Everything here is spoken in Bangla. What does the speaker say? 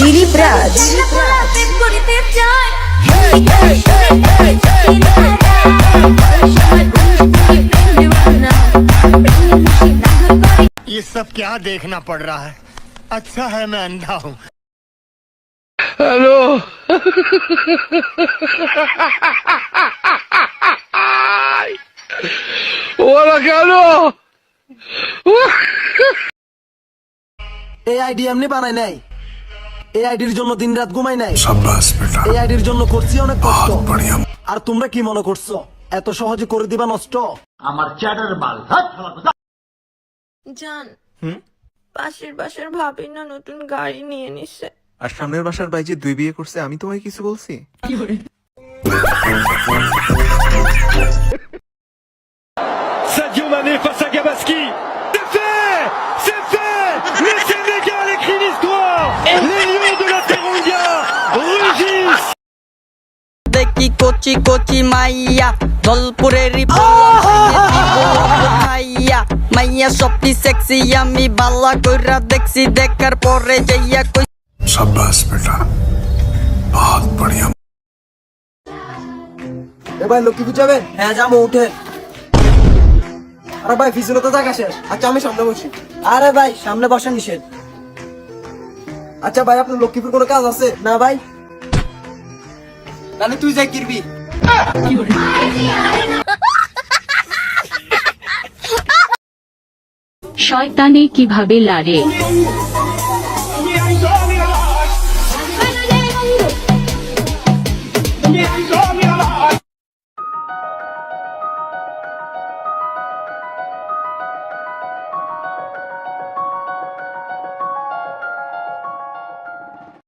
দিলীপ রাজ ये सब क्या देखना पड़ रहा है अच्छा है मैं अंधा हूँ এই আইডি এমনি বানাই নাই এই আইডির জন্য দিন রাত ঘুমাই নাই। এই আইডির জন্য করছি অনেক কষ্ট। আর তোমরা কি মনে করছ? এত সহজে করে দিবা নষ্ট? আমার চ্যাটার জান পাশের বাসার ভাবি না নতুন গাড়ি নিয়ে নিছে। আর সামনের বাসার ভাই যে দুই বিয়ে করছে আমি তোমায় কিছু বলছি? কি Mané নাকি কচি কচি মাইয়া? দলপুরের মাইয়া। মাইয়া সবটি সেক্সি আমি বালা কইরা দেখছি দেখার পরে যাইয়া কই সাব্বাস বেটা। বহুত বড়িয়া। এ ভাই লক্ষ্মী যাবে হ্যাঁ যাব উঠে। আরে ভাই ফিজিলো তো দেখা শেষ। আচ্ছা আমি সামনে বসি। আরে ভাই সামনে বসা নিষেধ। আচ্ছা ভাই আপনার লক্ষ্মীপুর কোনো কাজ আছে? না ভাই। তাহলে তুই যাই কিরবি। শয়তানে কীভাবে লারে?